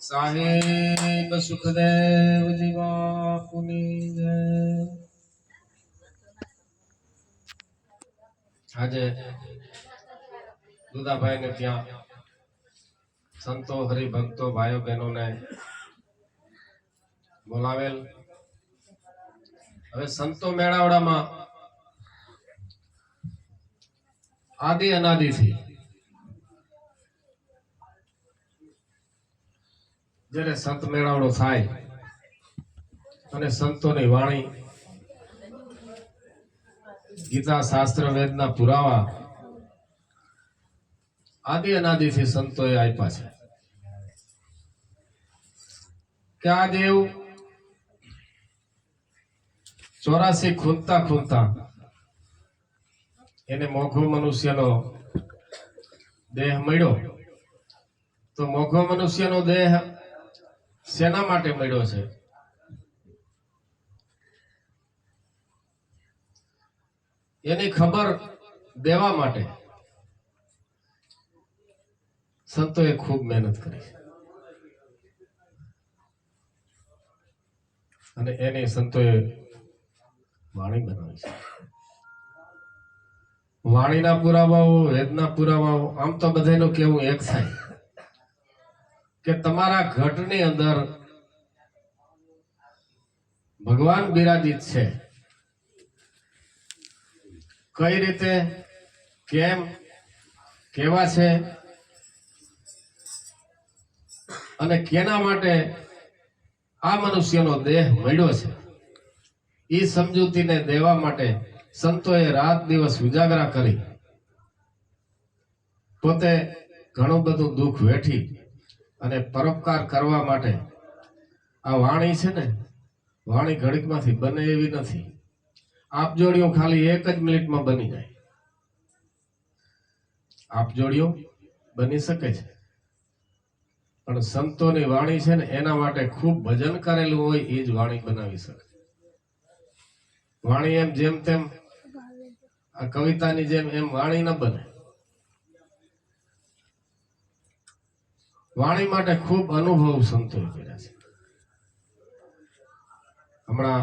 સાહેબ સુખદેવજી બાપુની જય. આજે દુદાભાઈ ને ત્યાં સંતો હરિભક્તો ભાઈઓ બહેનોને બોલાવેલ. હવે સંતો મેળાવડામાં આદિ અનાદિથી જ્યારે સંત મેળાવડો થાય અને સંતોની વાણી, ગીતા, શાસ્ત્ર, વેદના પુરાવા આદિ અનાદિથી સંતોએ આપ્યા છે. કે આ દેવ ચોરાસી ખૂંદતા ખૂંદતા એને મોઘો મનુષ્યનો દેહ મળ્યો. તો મોઘો મનુષ્યનો દેહ શેના માટે મળ્યો છે? એની ખબર દેવા માટે. સંતોએ ખૂબ મહેનત કરી. અને એની સંતોએ વાણી બનાવી છે. વાણીના પુરાવાઓ, વેદના પુરાવાઓ, આમ તો બધાનું કેવું એક થાય. કે તમારા ઘટની અંદર ભગવાન બિરાજિત છે. કઈ રીતે, કેમ, કેવા છે? અને કેના માટે આ મનુષ્યનો દેહ મળ્યો છે? એ સમજૂતીને દેવા માટે સંતોએ રાત દિવસ ઉજાગરા કરી. પોતે ઘણું બધું દુઃખ વેઠી અને પરોપકાર કરવા માટે આ વાણી છે ને, વાણી ઘડીકમાંથી બને એવી નથી. આપ જોડીઓ ખાલી એક જ મિનિટમાં બની જાય. આપ જોડીઓ બની શકે છે. પણ સંતોની વાણી છે ને, એના માટે ખૂબ ભજન કરેલું હોય એ જ વાણી બનાવી શકે. વાણી એમ જેમ તેમ, આ કવિતાની જેમ એમ વાણી ન બને. વાણી માટે ખૂબ અનુભવ સંતોએ કર્યા છે. હમણાં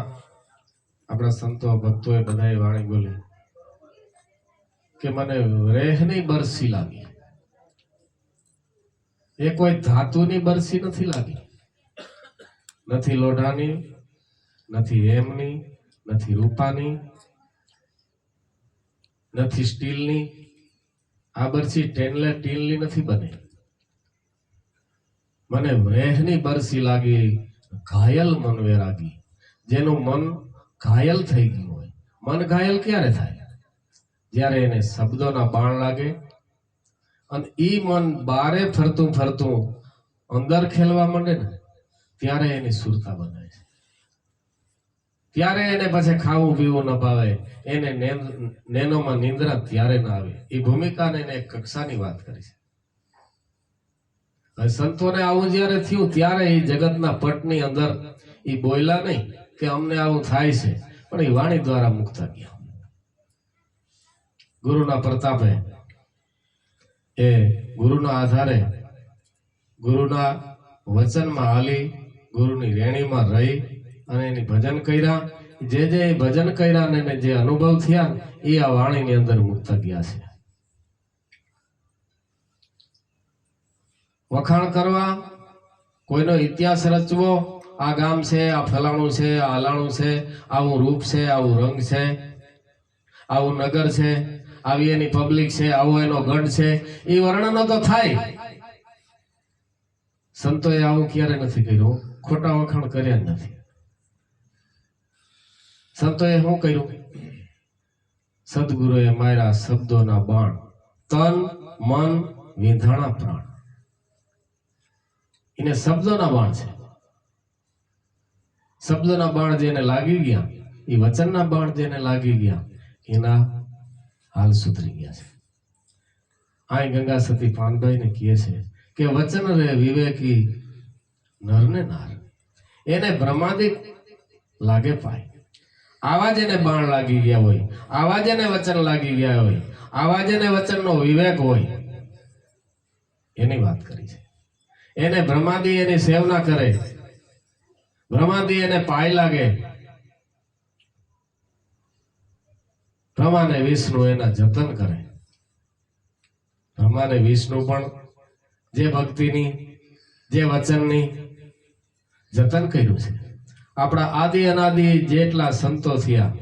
આપણા સંતો ભક્તોએ બધાએ વાણી બોલી કે મને રેહની બરસી લાગી. એ કોઈ ધાતુની બરસી નથી લાગી. નથી લોઢાની, નથી એમની નથી રૂપાની, નથી સ્ટીલની. આ બરસી ટેનલે સ્ટીલની નથી બની મને મેહની બરસી લાગી, ઘાયલ મન વેરાગી. જેનું મન ઘાયલ થઈ ગયું હોય. મન ઘાયલ ક્યારે થાય? જ્યારે એને શબ્દોના બાણ લાગે અને એ મન બારે ફરતું ફરતું અંદર ખેલવા માંડે ને, ત્યારે એની સુરતા બને છે. ત્યારે એને પછી ખાવું પીવું ન ભાવે, એને નેનોમાં નિંદ્રા ત્યારે ના આવે. એ ભૂમિકાને એને કક્ષાની વાત કરી છે. સંતોને આવું જ્યારે થયું, ત્યારે એ જગતના પટની અંદર એ બોયલા નહીં કે અમને આવું થાય છે. પણ એ વાણી દ્વારા મુક્ત ગયા. ગુરુના પ્રતાપે એ ગુરુના આધારે ગુરુના વચનમાં હાલી ગુરુની રેણીમાં રહી અને એની ભજન કર્યા. જે જે ભજન કર્યા ને જે અનુભવ થયા, એ આ વાણીની અંદર મુક્ત ગયા છે. વખાણ કરવા, કોઈનો ઇતિહાસ રચવો, આ ગામ છે, આ ફલાણું છે, આ હલાણું છે, આવું રૂપ છે, આવું રંગ છે, આવું નગર છે, આવી એની પબ્લિક છે, આવો એનો ગઢ છે, એ વર્ણનો તો થાય. સંતોએ આવું ક્યારે નથી કર્યું? ખોટા વખાણ કર્યા જ નથી. સંતોએ શું કર્યું? સદગુરુએ માર્યા શબ્દોના બાણ. તન, મન, વિંધાણા પ્રાણ. એને શબ્દોના બાણ છે. શબ્દોના બાણ જેને લાગી ગયા, એ વચનના બાણ જેને લાગી ગયા, એના હાલ સુધરી ગયા છે. આ ગંગા સતી પાનભાઈને કહે છે કે વચન રે વિવેકી, નર ને નાર. એને બ્રહ્માદિક લાગે પાય. આવા જેને બાણ લાગી ગયા હોય, આવા જેને વચન લાગી ગયા હોય, આવા જેને વચનનો વિવેક હોય. એની વાત કરી છે. એને બ્રહ્માદી એની સેવના કરે. બ્રહ્માદી એને પાય લાગે. બ્રહ્માને વિષ્ણુ એના જતન કરે. બ્રહ્માને વિષ્ણુ પણ જે ભક્તિની, જે વચનની જતન કર્યું છે. આપણા આદિ અનાદિ જેટલા સંતો થયા,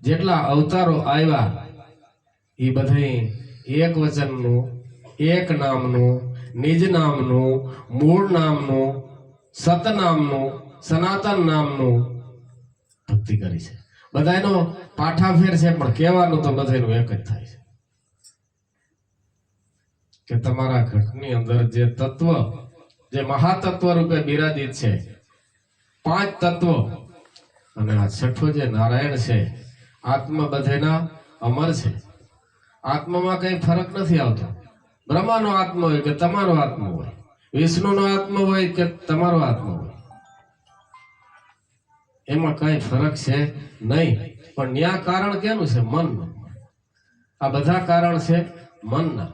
જેટલા અવતારો આવ્યા એ બધાય એક વચનનું, એક નામનું નિજ નામનું, મૂળ નામનું, સતનામનું, સનાતન નામનું ભક્તિ કરી છે. બધાયનો પાઠાફેર છે, પણ કહેવાનું તો બધાયનું એક જ થાય છે. કે તમારા ઘટની અંદર જે તત્વ, જે મહાતત્વ રૂપે બિરાજિત છે, પાંચ તત્વ, અને આ છઠ્ઠો જે નારાયણ છે, આત્મા બધેના અમર છે. આત્મામાં કઈ ફરક નથી આવતો. બ્રહ્માનો આત્મા હોય કે તમારો આત્મા હોય? વિષ્ણુનો આત્મા હોય કે તમારો આત્મા હોય? એમાં કઈ ફરક છે નહીં. પણ ન્યા કારણ કેનું છે? મનનું. આ બધા કારણ છે મનના.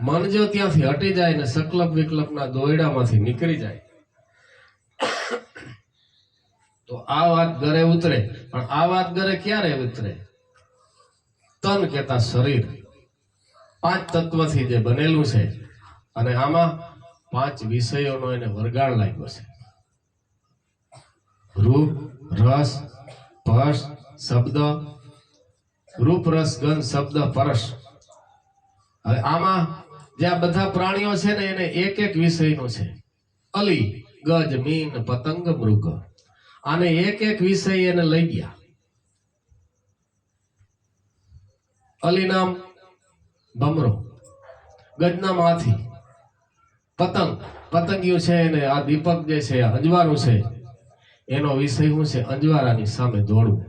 મન જો ત્યાંથી હટી જાય ને સકલપ વિકલ્પના દોયડામાંથી નીકળી જાય, તો આ વાત ઘરે ઉતરે. પણ આ વાત ઘરે ક્યારે ઉતરે? તન કેતા શરીર. પાંચ તત્વથી જે બનેલું છે, અને આમાં પાંચ વિષયોનો એને વરગાળ લાગ્યો છે. રૂપ, રસ પરસ શબ્દ, રૂપ, રસ, ગંધ, શબ્દ પરશ હવે આમાં જે આ બધા પ્રાણીઓ છે ને, એને એક એક વિષયનો છે. અલી, ગજ, મીન, પતંગ, મૃગ. આને એક એક વિષય એને લઈ ગયા. અલી નામ ભમરો ગજના માથી પતંગ. પતંગિયું છે એને આ દીપક જે છે, આ અંજવારું છે, એનો વિષય શું છે? અંજવારાની સામે દોડવું.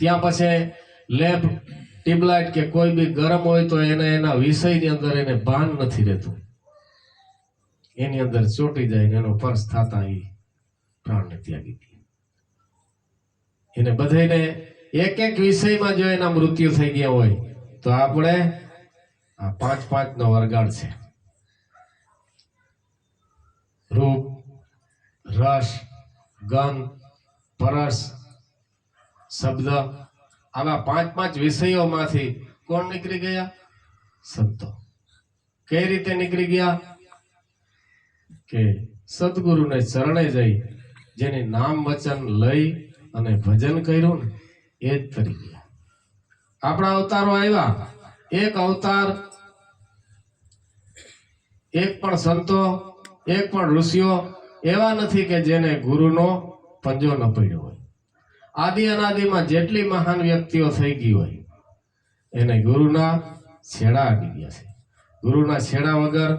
ત્યાં પછી લેબ ટ્યુબલાઇટ કે કોઈ બી ગરમ હોય તો એને એના વિષયની અંદર એને ભાન નથી રહેતું. એની અંદર ચોટી જાય ને એનો પર્સ થતા એ પ્રાણને ત્યાગી દે એને બધાને એક એક વિષયમાં જો એના મૃત્યુ થઈ ગયા હોય તો આપણે પાંચ પાંચ નો વરગાડ છે. રૂપ, રસ ગન પરસ, શબ્દ, આવા પાંચ પાંચ વિષયોમાંથી કોણ નીકળી ગયા? સંતો કઈ રીતે નીકળી ગયા? કે સદગુરુને ચરણે જઈ, જેને નામ વચન લઈ અને ભજન કર્યું ને, એ જ તરી ગયા આપણા અવતારો આવ્યા. એક અવતાર, એક પણ સંતો, એક પણ ઋષિઓ, એવા નથી કે જેને ગુરુનો પંજો ન પડ્યો હોય. આદિ અનાદિમાં જેટલી મહાન વ્યક્તિઓ થઈ ગઈ હોય, એને ગુરુના છેડા આવી ગયા છે. ગુરુના છેડા વગર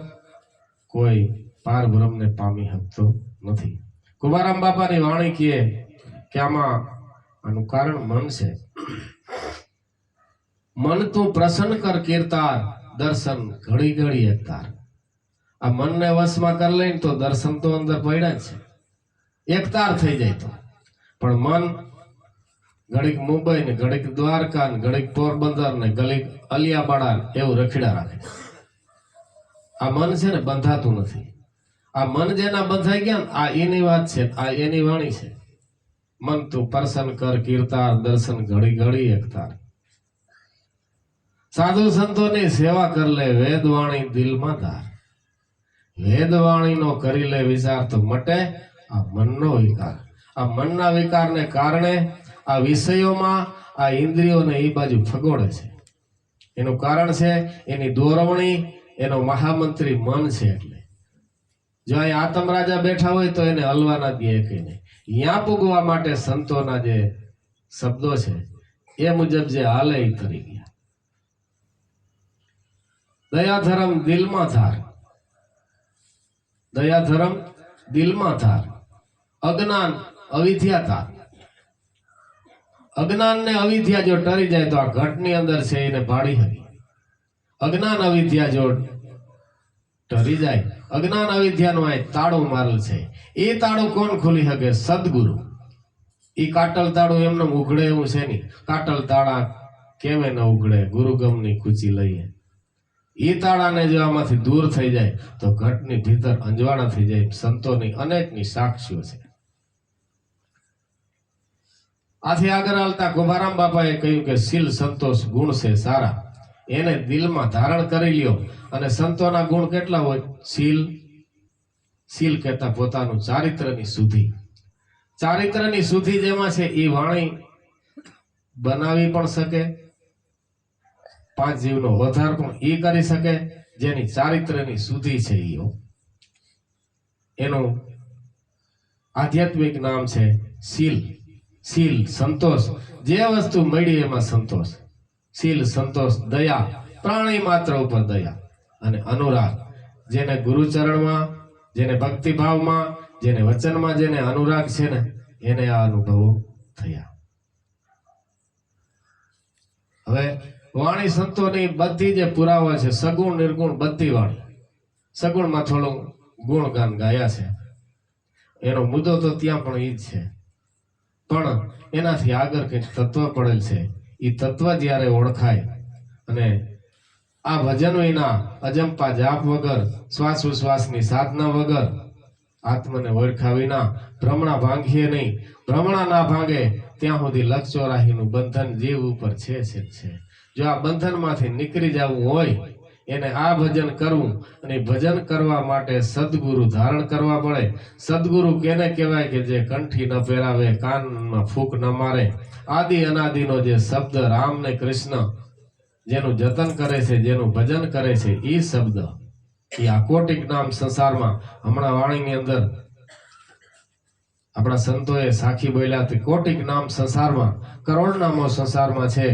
કોઈ પાર પામી શકતો નથી. કુમારામ બાપાની વાણી કહે કે આમાં આનું કારણ મન છે. મન તું પ્રસન્ન કર કીર્તાર, દર્શન ઘડી ઘડી એકતાર આ મનને વશમાં કરી લઈને તો દર્શન તો અંદર પડ્યા છે. એકતાર થઈ જાય તો. પણ મન ઘડીક મુંબઈ ને ઘડીક દ્વારકા ને ઘડીક પોરબંદર ને ઘડીક અલિયાબાડા એવું રખીડા રાખે. આ મન છે ને બંધાતું નથી. આ મન જેના બંધાઈ ગયા ને, આ એની વાત છે, આ એની વાણી છે. મન તું પ્રસન્ન કર કીર્તાર, દર્શન ઘડી ઘડી એકતાર સાધુ સંતોની સેવા કર લે, વેદવાણી દિલમાં ધાર. વેદવાણીનો કરી લે વિચાર તો મટે આ મનનો વિકાર. આ મનના વિકારને કારણે આ વિષયોમાં આ ઇન્દ્રિયોને એ બાજુ ફગોળે છે. એનું કારણ છે એની દોરવણી, એનો મહામંત્રી મન છે એટલે. જો અહીં આતમ રાજા બેઠા હોય તો એને હલવાના દે નહીં. ત્યાં પૂગવા માટે સંતોના જે શબ્દો છે, એ મુજબ જે હાલે એ કરી ગયા. દયા ધર્મ દિલમાં ધાર. દયા ધર્મ દિલમાં ધાર. અજ્ઞાન અવિદ્યા ધાર. અજ્ઞાન ને અવિદ્યા જો ટરી જાય તો આ ઘટની અંદર છે એને ભાડી હતી અજ્ઞાન અવિદ્યા જો ટરી જાય, અજ્ઞાન અવિદ્યાનું આ તાળું મારેલ છે. એ તાળું કોણ ખોલી શકે સદગુરુ. એ કાટલ તાળું એમને ઉઘડે એવું છે નહીં કાટલ તાળા કેમે ન ઉઘડે? ગુરુગમની ખૂચી લઈએ. એ તાળાને જો આમાંથી દૂર થઈ જાય, તો ઘટની ભીતર અંજવાણા થઈ જાય, સંતોની અનેકની સાક્ષીઓ છે. આથી આગળ હાલતા કુંભારામ બાપાએ કહ્યું કે શીલ સંતોષ ગુણ છે સારા. એને દિલમાં ધારણ કરી લ્યો. અને સંતોના ગુણ કેટલા હોય? શીલ? શીલ કહેતા પોતાનું ચારિત્રની શુદ્ધિ. ચારિત્રની શુદ્ધિ જેમાં છે એ વાણી બનાવી પણ શકે પાંચ જીવનો વધાર પણ એ કરી શકે જેની ચારિત્રની શુદ્ધિ છે એનું આધ્યાત્મિક નામ છે શીલ. શીલ, સંતોષ. જે વસ્તુ મળી એમાં સંતોષ. શીલ, સંતોષ, દયા. પ્રાણી માત્ર ઉપર દયા. અને અનુરાગ, જેને ગુરુચરણમાં, જેને ભક્તિભાવમાં, જેને વચનમાં જેને અનુરાગ છે ને, એને આ અનુભવો થયા. હવે વાણી સંતોની બધી જે પુરાવા છે, સગુણ, નિર્ગુણ બધી વાણી. સગુણમાં થોડું ગુણગાન ગાયા છે. એનો મુદ્દો તો ત્યાં પણ ઈ જ છે. પણ એનાથી આગળ કંઈક તત્વ પડેલ છે. એ તત્વ જ્યારે ઓળખાય અને આ ભજન વિના અજંપા જાપ વગર શ્વાસ ઉશ્વાસની સાધના વગર, આત્મને ઓળખા વિના ભ્રમણા ભાંગીએ નહીં. ભ્રમણા ના ભાંગે ત્યાં સુધી લક્ષચોરાહીનું બંધન જીવ ઉપર છે છે. જ આ બંધનમાંથી નીકળી જવું હોય, એને આ ભજન કરવું અને ભજન કરવા માટે સદગુરુ ધારણ કરવા પડે. સદગુરુ કેને કહેવાય કે જે કંઠી ન પહેરાવે, કાનમાં ફૂક ન મારે. આદિ અનાદિનો જે શબ્દ રામ ને કૃષ્ણ જેનું જતન કરે છે, જેનું ભજન કરે છે એ શબ્દ. એ આ કોટિક નામ સંસારમાં હમણાં વાણીની અંદર આપણા સંતોએ સાખી બોલ્યા કોટિક નામ સંસારમાં કરોડ નામો સંસારમાં છે.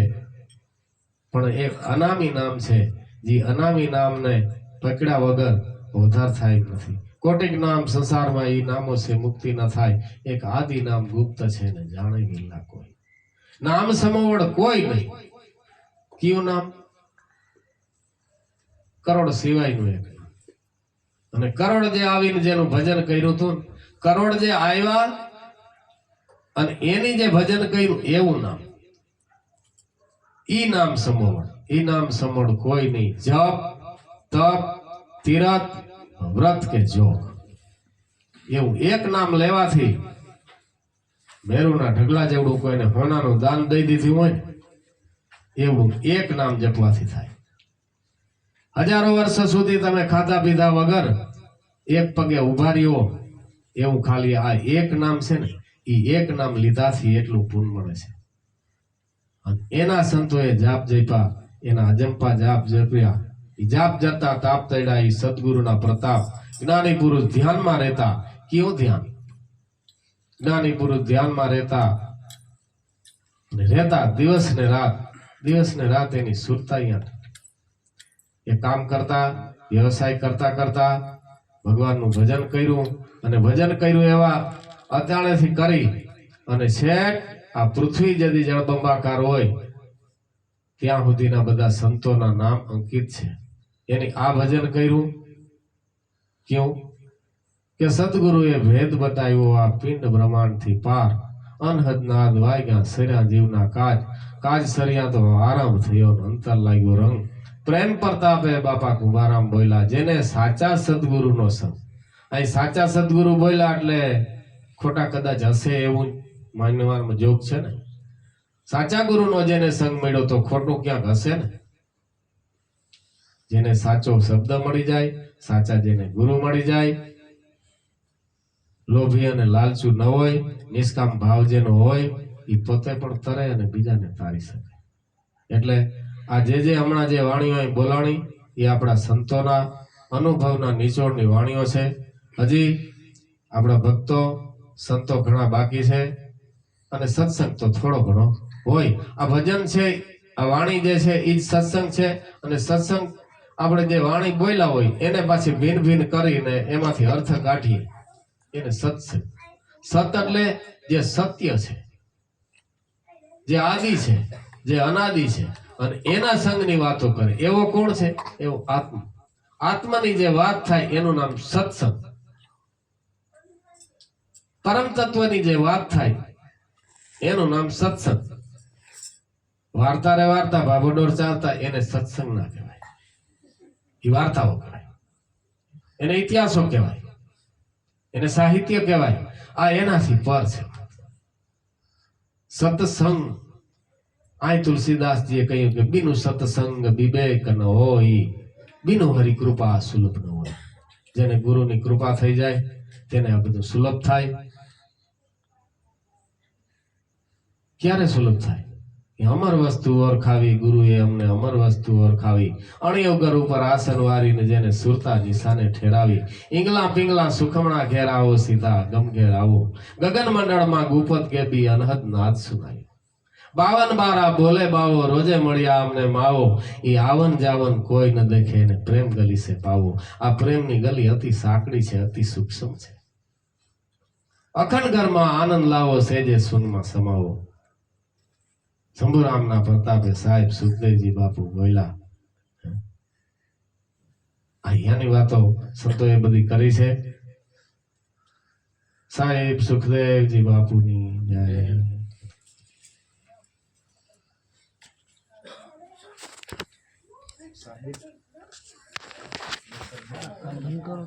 પણ એક અનામી નામ છે, જે અનામી નામને પકડ્યા વગર વધાર થાય નથી. કોટિક નામ સંસારમાં એ નામો છે, મુક્તિ ન થાય. એક આદિ નામ ગુપ્ત છે ને જાણે ગયેલા કોઈ. નામ સમવડ કોઈ નહીં. કયું નામ? કરોડ સિવાયનું એક અને કરોડ જે આવીને જેનું ભજન કર્યું હતું કરોડ જે આવ્યા અને એની જે ભજન કર્યું, એવું નામ. ઈ નામ સમોવણ ઈ નામ સમોણ કોઈ નહીં. જપ, તપ તીરથ વ્રત કે જોગ. એવું એક નામ લેવાથી મેરુના ઢગલા જેવડું કોઈને હોનાનું દાન દઈ દીધું હોય, એવું એક નામ જપવાથી થાય. હજારો વર્ષ સુધી તમે ખાધા પીધા વગર એક પગે ઊભા રહ્યો, એવું ખાલી આ એક નામ છે ને એ એક નામ લીધાથી એટલું પૂન મળે છે. એના સંતોએ જાપ જપ્યા એના અજંપા જાપ જપ્યા જાપ જતા તાપ તૈડા એ સદગુરુના પ્રતાપ. જ્ઞાની પુરુષ ધ્યાનમાં રહેતા કેવું ધ્યાન? જ્ઞાની પુરુષ ધ્યાનમાં રહેતા રહેતા દિવસ ને રાત દિવસ ને રાત એની સુરતા અહીંયા એ કામ કરતા, વ્યવસાય કરતા કરતા ભગવાનનું ભજન કર્યું અને ભજન કર્યું એવા અજાણેથી કરી અને છેક આ પૃથ્વી જદી જળબંબાકાર હોય, ત્યાં સુધીના બધા સંતોના નામ અંકિત છે. એની આ ભજન કર્યું કેવું? કે સદગુરુએ ભેદ બતાવ્યો આ પિંડ બ્રહ્માંડથી પાર અનહદ નાદ વાગ્યા સર્યા જીવના કાજ કાજ સર્યા તો આરામ થયો અંતર લાગ્યો રંગ. પ્રેમ પ્રતાપે બાપા કુંભારામ બોલ્યા, જેને સાચા સદગુરુનો સંગ. અહીં સાચા સદગુરુ બોલ્યા એટલે ખોટા કદાચ હશે એવું માનવામાં જોગ છે ને? સાચા ગુરુનો જેને સંગ મળ્યો તો ખોટું ક્યાંક હશે ને? જેને સાચો શબ્દ મળી જાય, સાચા જેને ગુરુ મળી જાય, લોભી અને લાલચુ ન હોય, નિષ્કામ ભાવ જેનો હોય એ પોતે પણ તરે અને બીજાને તારી શકે. એટલે આ જે જે હમણાં જે વાણીઓ બોલાણી એ આપણા સંતોના અનુભવના નિચોડની વાણીઓ છે. હજી આપણા ભક્તો, સંતો ઘણા બાકી છે. અને સત્સંગ તો થોડો ઘણો હોય. આ ભજન છે, આ વાણી જે છે એ જ સત્સંગ છે. અને સત્સંગ આપણે જે વાણી બોલ્યા હોય, એને પાછી ભીન ભીન કરીને એમાંથી અર્થ કાઢીએ. એને સત્સંગ. સત એટલે જે સત્ય છે, જે આદિ છે, જે અનાદિ છે, અને એના સંગની વાતો કરે. એવો કોણ છે? એવો આત્મા. આત્માની જે વાત થાય, એનું નામ સત્સંગ. પરમ તત્વની જે વાત થાય એનું નામ સત્સંગ. વાર્તા રે વાર્તા ભાભોડોર ચાલતા, એને સત્સંગ ના કહેવાય. એ વાર્તાઓ કહેવાય. એને ઇતિહાસો કહેવાય. એને સાહિત્ય કહેવાય. આ એનાથી પર છે. સત્સંગ. આય તુલસીદાસજીએ કહ્યું કે બિનુ સત્સંગ વિવેક ન હોય. બિનુ હરિ કૃપા સુલભ ન હોય. જેને ગુરુની કૃપા થઈ જાય, તેને આ બધું સુલભ થાય. ક્યારે સુલભ થાય? કે અમર વસ્તુ ઓરખાવી ગુરુએ અમને અમર વસ્તુ ઓરખાવી અણિયોગર ઉપર આસન વારીને જેને સુરતા નિશાને ઠેરાવી, ઈંગલા પિંગલા સુખમણા ઘેર આવો, સીધા ગમઘેર આવો. ગગન મંડળમાં ગુપત કેબી અનહદ નાદ સુનાયો. બાવન બારા બોલે બાવો, રોજે મળ્યા અમને માવો. એ આવન જાવન કોઈ ન દેખે ને પ્રેમ ગલી સે પાવો. આ પ્રેમની ગલી અતિ સાંકડી છે, અતિ સૂક્ષ્મ છે. અખંડ ઘરમાં આનંદ લાવો, સેજે સુનમાં સમાવો. શંભુરામના પ્રતાપે સાહેબ સુખદેવજી બાપુ બોલ્યા અહીંયાની વાતો સંતોએ બધી કરી છે? સાહેબ સુખદેવજી બાપુની જય. કરો.